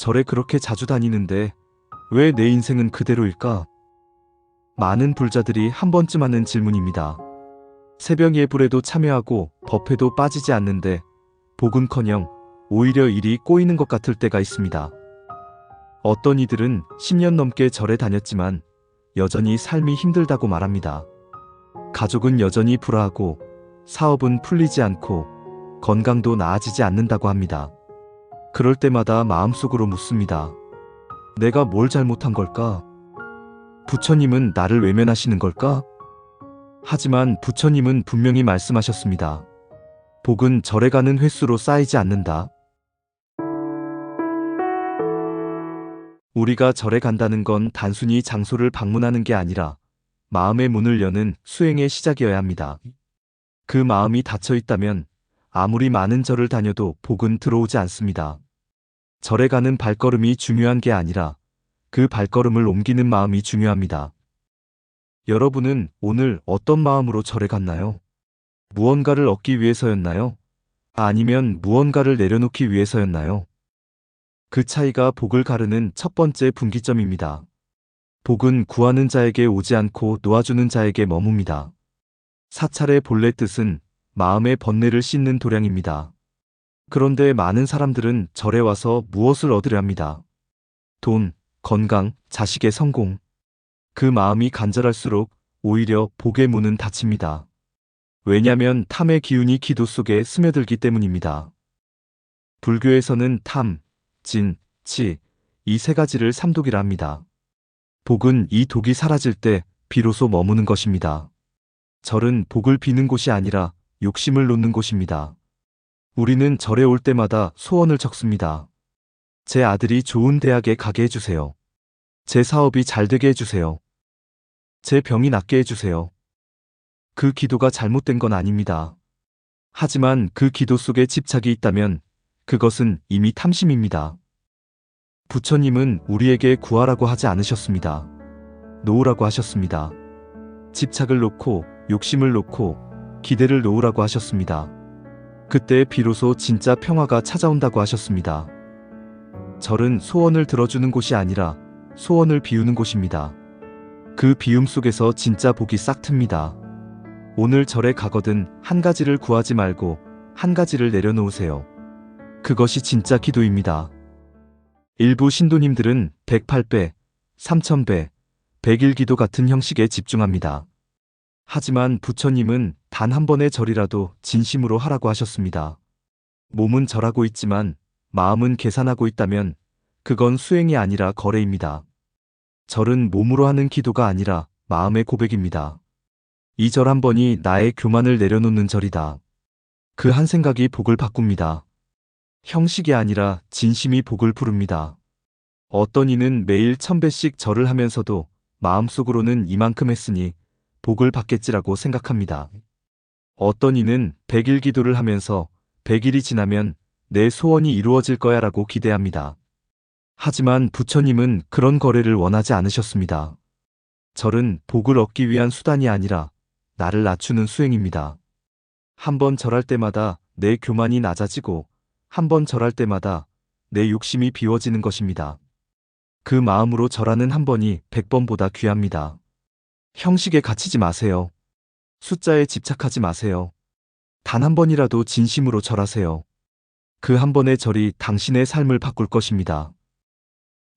절에 그렇게 자주 다니는데 왜 내 인생은 그대로일까? 많은 불자들이 한 번쯤 하는 질문입니다. 새벽 예불에도 참여하고 법회도 빠지지 않는데 복은커녕 오히려 일이 꼬이는 것 같을 때가 있습니다. 어떤 이들은 10년 넘게 절에 다녔지만 여전히 삶이 힘들다고 말합니다. 가족은 여전히 불화하고 사업은 풀리지 않고 건강도 나아지지 않는다고 합니다. 그럴 때마다 마음속으로 묻습니다. 내가 뭘 잘못한 걸까? 부처님은 나를 외면하시는 걸까? 하지만 부처님은 분명히 말씀하셨습니다. 복은 절에 가는 횟수로 쌓이지 않는다. 우리가 절에 간다는 건 단순히 장소를 방문하는 게 아니라 마음의 문을 여는 수행의 시작이어야 합니다. 그 마음이 닫혀 있다면 아무리 많은 절을 다녀도 복은 들어오지 않습니다. 절에 가는 발걸음이 중요한 게 아니라 그 발걸음을 옮기는 마음이 중요합니다. 여러분은 오늘 어떤 마음으로 절에 갔나요? 무언가를 얻기 위해서였나요? 아니면 무언가를 내려놓기 위해서였나요? 그 차이가 복을 가르는 첫 번째 분기점입니다. 복은 구하는 자에게 오지 않고 놓아주는 자에게 머뭅니다. 사찰의 본래 뜻은 마음의 번뇌를 씻는 도량입니다. 그런데 많은 사람들은 절에 와서 무엇을 얻으려 합니다. 돈, 건강, 자식의 성공. 그 마음이 간절할수록 오히려 복의 문은 닫힙니다. 왜냐면 탐의 기운이 기도 속에 스며들기 때문입니다. 불교에서는 탐, 진, 치, 이 세 가지를 삼독이라 합니다. 복은 이 독이 사라질 때 비로소 머무는 것입니다. 절은 복을 비는 곳이 아니라 욕심을 놓는 곳입니다. 우리는 절에 올 때마다 소원을 적습니다. 제 아들이 좋은 대학에 가게 해주세요. 제 사업이 잘 되게 해주세요. 제 병이 낫게 해주세요. 그 기도가 잘못된 건 아닙니다. 하지만 그 기도 속에 집착이 있다면 그것은 이미 탐심입니다. 부처님은 우리에게 구하라고 하지 않으셨습니다. 놓으라고 하셨습니다. 집착을 놓고 욕심을 놓고 기대를 놓으라고 하셨습니다. 그때 비로소 진짜 평화가 찾아온다고 하셨습니다. 절은 소원을 들어주는 곳이 아니라 소원을 비우는 곳입니다. 그 비움 속에서 진짜 복이 싹 틉니다. 오늘 절에 가거든 한 가지를 구하지 말고 한 가지를 내려놓으세요. 그것이 진짜 기도입니다. 일부 신도님들은 108배, 3000배, 101기도 같은 형식에 집중합니다. 하지만 부처님은 단 한 번의 절이라도 진심으로 하라고 하셨습니다. 몸은 절하고 있지만 마음은 계산하고 있다면 그건 수행이 아니라 거래입니다. 절은 몸으로 하는 기도가 아니라 마음의 고백입니다. 이 절 한 번이 나의 교만을 내려놓는 절이다. 그 한 생각이 복을 바꿉니다. 형식이 아니라 진심이 복을 부릅니다. 어떤 이는 매일 천배씩 절을 하면서도 마음속으로는 이만큼 했으니 복을 받겠지라고 생각합니다. 어떤 이는 백일 기도를 하면서 백일이 지나면 내 소원이 이루어질 거야 라고 기대합니다. 하지만 부처님은 그런 거래를 원하지 않으셨습니다. 절은 복을 얻기 위한 수단이 아니라 나를 낮추는 수행입니다. 한 번 절할 때마다 내 교만이 낮아지고 한 번 절할 때마다 내 욕심이 비워지는 것입니다. 그 마음으로 절하는 한 번이 백 번보다 귀합니다. 형식에 갇히지 마세요. 숫자에 집착하지 마세요. 단 한 번이라도 진심으로 절하세요. 그 한 번의 절이 당신의 삶을 바꿀 것입니다.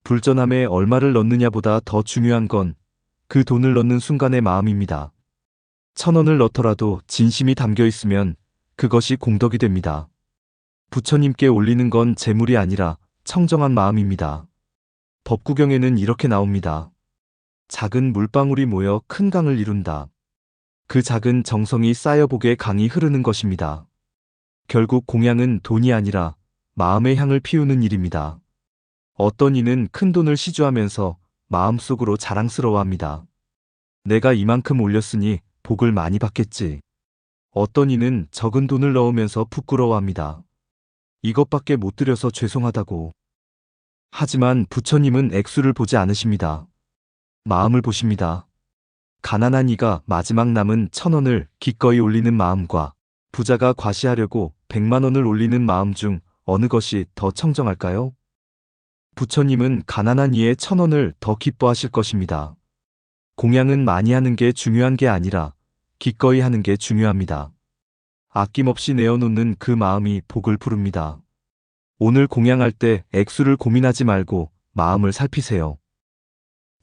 불전함에 얼마를 넣느냐보다 더 중요한 건 그 돈을 넣는 순간의 마음입니다. 천 원을 넣더라도 진심이 담겨 있으면 그것이 공덕이 됩니다. 부처님께 올리는 건 재물이 아니라 청정한 마음입니다. 법구경에는 이렇게 나옵니다. 작은 물방울이 모여 큰 강을 이룬다. 그 작은 정성이 쌓여복의 강이 흐르는 것입니다. 결국 공양은 돈이 아니라 마음의 향을 피우는 일입니다. 어떤 이는 큰 돈을 시주하면서 마음속으로 자랑스러워합니다. 내가 이만큼 올렸으니 복을 많이 받겠지. 어떤 이는 적은 돈을 넣으면서 부끄러워합니다. 이것밖에 못 드려서 죄송하다고. 하지만 부처님은 액수를 보지 않으십니다. 마음을 보십니다. 가난한 이가 마지막 남은 천 원을 기꺼이 올리는 마음과 부자가 과시하려고 백만 원을 올리는 마음 중 어느 것이 더 청정할까요? 부처님은 가난한 이의 천 원을 더 기뻐하실 것입니다. 공양은 많이 하는 게 중요한 게 아니라 기꺼이 하는 게 중요합니다. 아낌없이 내어놓는 그 마음이 복을 부릅니다. 오늘 공양할 때 액수를 고민하지 말고 마음을 살피세요.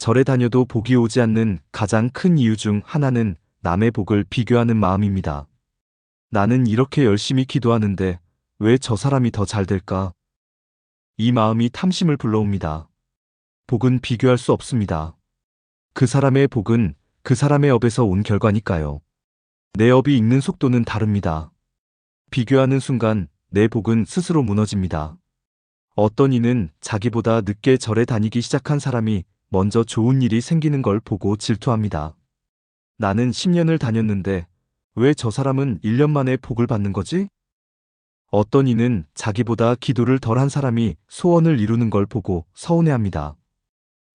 절에 다녀도 복이 오지 않는 가장 큰 이유 중 하나는 남의 복을 비교하는 마음입니다. 나는 이렇게 열심히 기도하는데 왜 저 사람이 더 잘 될까? 이 마음이 탐심을 불러옵니다. 복은 비교할 수 없습니다. 그 사람의 복은 그 사람의 업에서 온 결과니까요. 내 업이 읽는 속도는 다릅니다. 비교하는 순간 내 복은 스스로 무너집니다. 어떤 이는 자기보다 늦게 절에 다니기 시작한 사람이 먼저 좋은 일이 생기는 걸 보고 질투합니다. 나는 10년을 다녔는데 왜 저 사람은 1년 만에 복을 받는 거지? 어떤 이는 자기보다 기도를 덜 한 사람이 소원을 이루는 걸 보고 서운해합니다.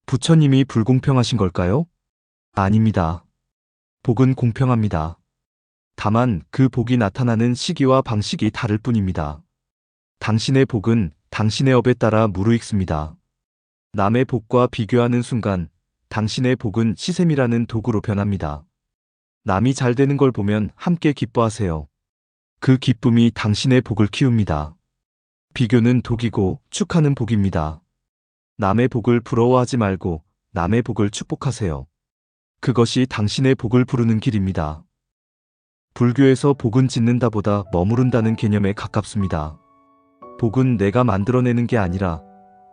부처님이 불공평하신 걸까요? 아닙니다. 복은 공평합니다. 다만 그 복이 나타나는 시기와 방식이 다를 뿐입니다. 당신의 복은 당신의 업에 따라 무르익습니다. 남의 복과 비교하는 순간 당신의 복은 시샘이라는 도구로 변합니다. 남이 잘 되는 걸 보면 함께 기뻐하세요. 그 기쁨이 당신의 복을 키웁니다. 비교는 독이고 축하는 복입니다. 남의 복을 부러워하지 말고 남의 복을 축복하세요. 그것이 당신의 복을 부르는 길입니다. 불교에서 복은 짓는다보다 머무른다는 개념에 가깝습니다. 복은 내가 만들어내는 게 아니라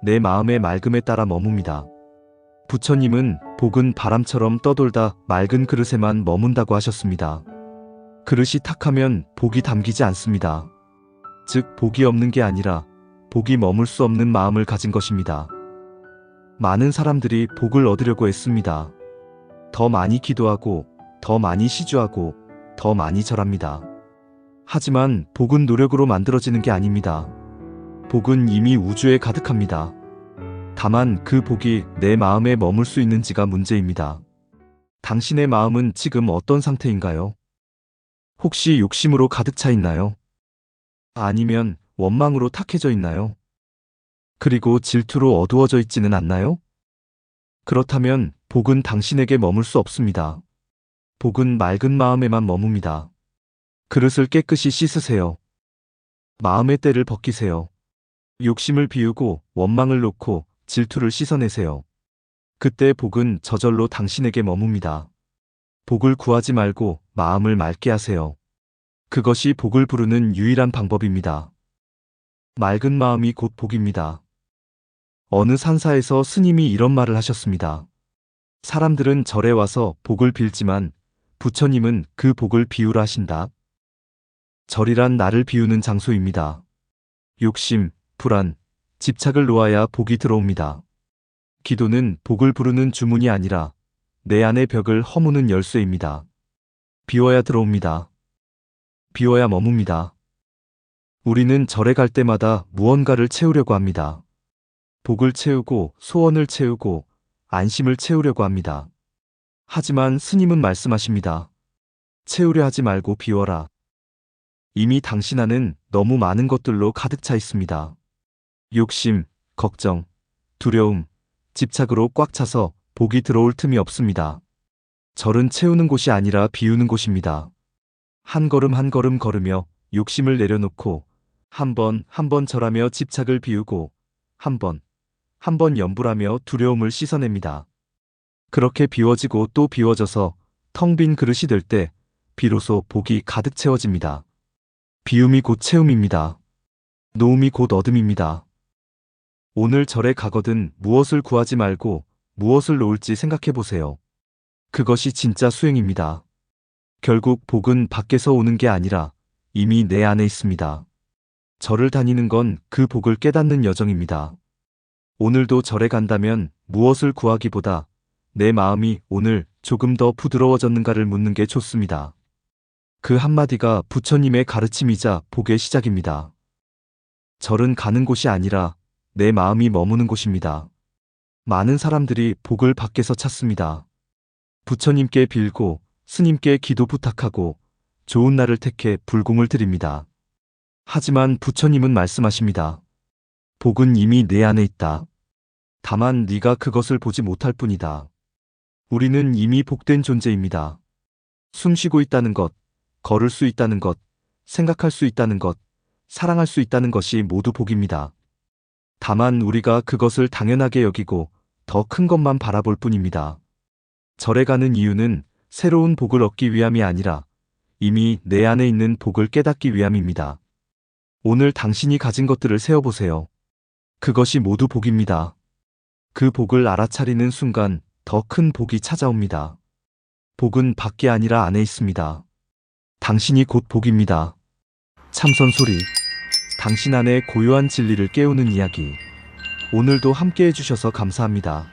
내 마음의 맑음에 따라 머뭅니다. 부처님은 복은 바람처럼 떠돌다 맑은 그릇에만 머문다고 하셨습니다. 그릇이 탁하면 복이 담기지 않습니다. 즉, 복이 없는 게 아니라 복이 머물 수 없는 마음을 가진 것입니다. 많은 사람들이 복을 얻으려고 했습니다. 더 많이 기도하고, 더 많이 시주하고, 더 많이 절합니다. 하지만 복은 노력으로 만들어지는 게 아닙니다. 복은 이미 우주에 가득합니다. 다만 그 복이 내 마음에 머물 수 있는지가 문제입니다. 당신의 마음은 지금 어떤 상태인가요? 혹시 욕심으로 가득 차 있나요? 아니면 원망으로 탁해져 있나요? 그리고 질투로 어두워져 있지는 않나요? 그렇다면 복은 당신에게 머물 수 없습니다. 복은 맑은 마음에만 머뭅니다. 그릇을 깨끗이 씻으세요. 마음의 때를 벗기세요. 욕심을 비우고 원망을 놓고 질투를 씻어내세요. 그때 복은 저절로 당신에게 머뭅니다. 복을 구하지 말고 마음을 맑게 하세요. 그것이 복을 부르는 유일한 방법입니다. 맑은 마음이 곧 복입니다. 어느 산사에서 스님이 이런 말을 하셨습니다. 사람들은 절에 와서 복을 빌지만 부처님은 그 복을 비우라 하신다. 절이란 나를 비우는 장소입니다. 욕심, 불안, 집착을 놓아야 복이 들어옵니다. 기도는 복을 부르는 주문이 아니라 내 안의 벽을 허무는 열쇠입니다. 비워야 들어옵니다. 비워야 머뭅니다. 우리는 절에 갈 때마다 무언가를 채우려고 합니다. 복을 채우고 소원을 채우고 안심을 채우려고 합니다. 하지만 스님은 말씀하십니다. 채우려 하지 말고 비워라. 이미 당신 안은 너무 많은 것들로 가득 차 있습니다. 욕심, 걱정, 두려움, 집착으로 꽉 차서 복이 들어올 틈이 없습니다. 절은 채우는 곳이 아니라 비우는 곳입니다. 한 걸음 한 걸음 걸으며 욕심을 내려놓고 한 번 한 번 절하며 집착을 비우고 한 번 한번 염불하며 두려움을 씻어냅니다. 그렇게 비워지고 또 비워져서 텅 빈 그릇이 될 때 비로소 복이 가득 채워집니다. 비움이 곧 채움입니다. 노움이 곧 어둠입니다. 오늘 절에 가거든 무엇을 구하지 말고 무엇을 놓을지 생각해 보세요. 그것이 진짜 수행입니다. 결국 복은 밖에서 오는 게 아니라 이미 내 안에 있습니다. 절을 다니는 건 그 복을 깨닫는 여정입니다. 오늘도 절에 간다면 무엇을 구하기보다 내 마음이 오늘 조금 더 부드러워졌는가를 묻는 게 좋습니다. 그 한마디가 부처님의 가르침이자 복의 시작입니다. 절은 가는 곳이 아니라 내 마음이 머무는 곳입니다. 많은 사람들이 복을 밖에서 찾습니다. 부처님께 빌고 스님께 기도 부탁하고 좋은 날을 택해 불공을 드립니다. 하지만 부처님은 말씀하십니다. 복은 이미 내 안에 있다. 다만 네가 그것을 보지 못할 뿐이다. 우리는 이미 복된 존재입니다. 숨 쉬고 있다는 것, 걸을 수 있다는 것, 생각할 수 있다는 것, 사랑할 수 있다는 것이 모두 복입니다. 다만 우리가 그것을 당연하게 여기고 더 큰 것만 바라볼 뿐입니다. 절에 가는 이유는 새로운 복을 얻기 위함이 아니라 이미 내 안에 있는 복을 깨닫기 위함입니다. 오늘 당신이 가진 것들을 세어보세요. 그것이 모두 복입니다. 그 복을 알아차리는 순간 더 큰 복이 찾아옵니다. 복은 밖에 아니라 안에 있습니다. 당신이 곧 복입니다. 참선 소리. 당신 안에 고요한 진리를 깨우는 이야기. 오늘도 함께 해주셔서 감사합니다.